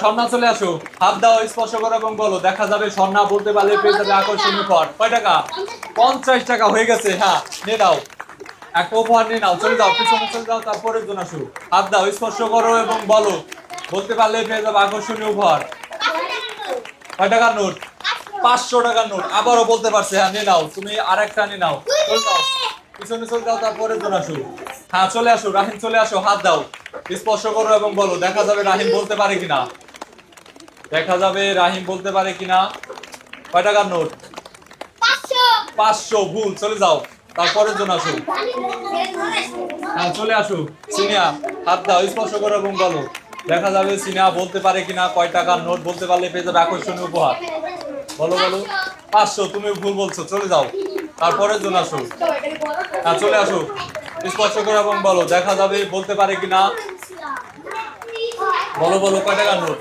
স্বর্ণা চলে আসো। হাত দাও, স্পর্শ করো এবং বলো, দেখা যাবে স্বর্ণা বলতে পারলে পেয়ে যাবে আকর্ষণীয় পর কয় টাকা? পঞ্চাশ টাকা, হয়ে গেছে হ্যাঁ নিয়ে দাও একটা উপহার নিয়ে নাও, চলে যাও, পিছনে চলে যাও তারপরে জন আসো। হাত দাও, স্পর্শ করো এবং বলো, বলতে পারলে পেয়ে যাবে আকর্ষণীয় উপহার। কয় টাকার নোট? পাঁচশো টাকার নোট, আবারও বলতে পারছে হ্যাঁ নিয়ে নাও, তুমি আর একটা নিয়ে নাও, চলে যাও। পিছনে চলে যাও তারপরে জন আসো। হ্যাঁ চলে আসো রাহিম চলে আসো হাত দাও। স্পর্শ করো এবং বলো দেখা যাবে রাহিম বলতে পারে কিনা? দেখা যাবে রাহিম বলতে পারে কিনা? কয় টাকার নোট? পাঁচশো। ভুল চলে যাও। তারপরের জন আসো। হ্যাঁ চলে আসো। সিনিয়া হাত দাও স্পর্শ করো এবং বলো। দেখা যাবে সিনিয়া বলতে পারে কিনা কয় টাকার নোট বলতে পারলে পেয়ে যাবে আকর্ষণীয় উপহার। বলো বলো। পাঁচশো তুমি ভুল বলছো চলে যাও। তারপরের জন্য আসো। হ্যাঁ চলে আসো। স্পর্শ করো এবং বলো, দেখা যাবে, বলতে পারে কিনা? বলো বলো কয় টাকার নোট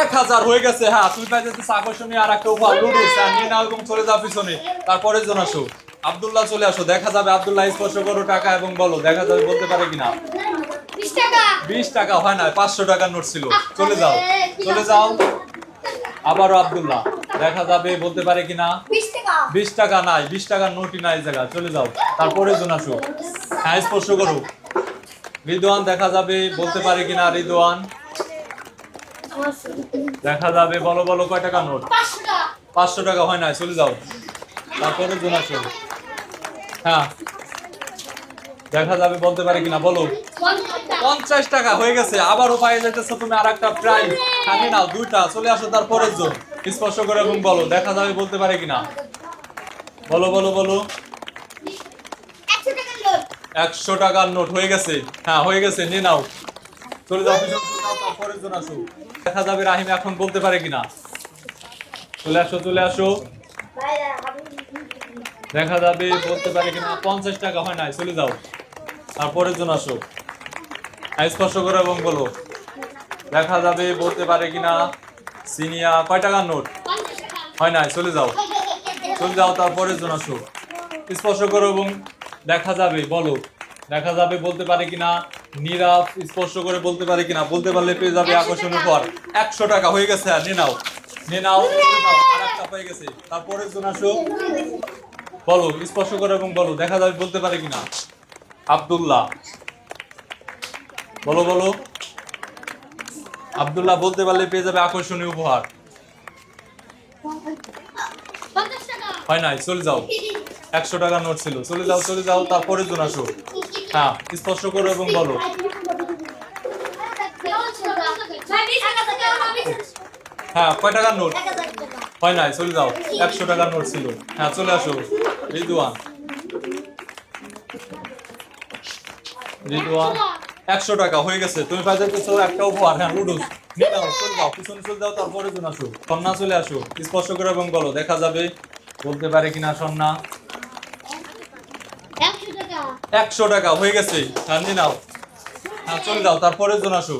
এক হাজার, হয়ে গেছে হ্যাঁ তুমি পাই যাচ্ছে আকর্ষণীয় আর একটা উপহার লুডুস নিয়ে নাও এবং চলে যাও পিছনে। তারপরে জন আসো। আব্দুল্লাহ চলে আসো, দেখা যাবে, আব্দুল্লাহ স্পর্শ করো টাকা এবং বলো, দেখা যাবে, বলতে পারে কিনা? বিশ টাকা, হয় না, পাঁচশো টাকার নোট ছিল। চলে যাও চলে যাও। আবারও আবদুল্লাহ, দেখা যাবে, বলতে পারে কিনা? বিশ টাকা নাই বিশ টাকার নোটই নাই জায়গা চলে যাও। তারপরে জন আসো হ্যাঁ স্পর্শ করো রিদওয়ান দেখা যাবে বলতে পারে কিনা রিদওয়ান? দেখা যাবে বলো বলো কয় টাকা নোট? পাঁচশো টাকা। হয় না চলে যাও। তারপরে জন আসো হ্যাঁ। দেখা যাবে বলতে পারে কিনা বলো। পঞ্চাশ টাকা হয়ে গেছে। আবারও পাই যাইতেছো তুমি আর একটা প্রাইজ। খালি নাও দুইটা চলে আসো তারপরের জন। স্পর্শ করে এবং বলো দেখা যাবে বলতে পারে কিনা। বলো বলো বলো। একশো টাকার নোট। হয়ে গেছে। হ্যাঁ হয়ে গেছে নিয়ে নাও। চলে যাও পিছনে চলে যাও, তারপরের জন আসো দেখা যাবে রাহিম এখন বলতে পারে কিনা। চলে আসো চলে আসো। দেখা যাবে বলতে পারে কিনা। পঞ্চাশ টাকা হয় নাই চলে যাও। তারপরের জন আসো হ্যাঁ, স্পর্শ করো এবং বলো। দেখা যাবে বলতে পারে কিনা। সিনিয়া কয় টাকার নোট? হয় নাই চলে যাও। চলে যাও তারপরের জন আসো। স্পর্শ করো এবং দেখা যাবে বলো। দেখা যাবে বলতে পারে কিনা নীরব স্পর্শ করে বলতে পারে কিনা বলতে পারলে পেয়ে যাবে আকর্ষণীয় পর একশো টাকা হয়ে গেছে আর নিয়ে নাও। নিয়ে নাও নিয়ে আর একটা হয়ে গেছে। তারপরের জন আসো। বলো স্পর্শ করো এবং বলো দেখা যাবে বলতে পারে কিনা। আব্দুল্লাহ। বলো বলো। আব্দুল্লাহ বলতে পারলে পেয়ে যাবে আকর্ষণীয় উপহার। হয় নাই, চলে যাও। একশো টাকা নোট ছিল। চলে যাও চলে যাও, তারপরে জন আসো। হ্যাঁ স্পর্শ করো এবং বলো। হ্যাঁ কয় টাকার নোট? হয় নাই, চলে যাও। একশো টাকার নোট ছিল। হ্যাঁ চলে আসো। রিদুয়ান রিদুয়ান একশো টাকা হয়ে গেছে। তুমি পাই যাচ্ছ একটা উপহার হ্যাঁ লুডুস নিয়ে নাও, চলে যাও। পিছনে চলে যাও, তারপরে জন আসো। সন্না চলে আসো। স্পর্শ করে এবং বলো, দেখা যাবে বলতে পারে কিনা শোন না একশো টাকা হয়ে গেছে। কান্দি নাও। হ্যাঁ চলে যাও তারপরে জন আসো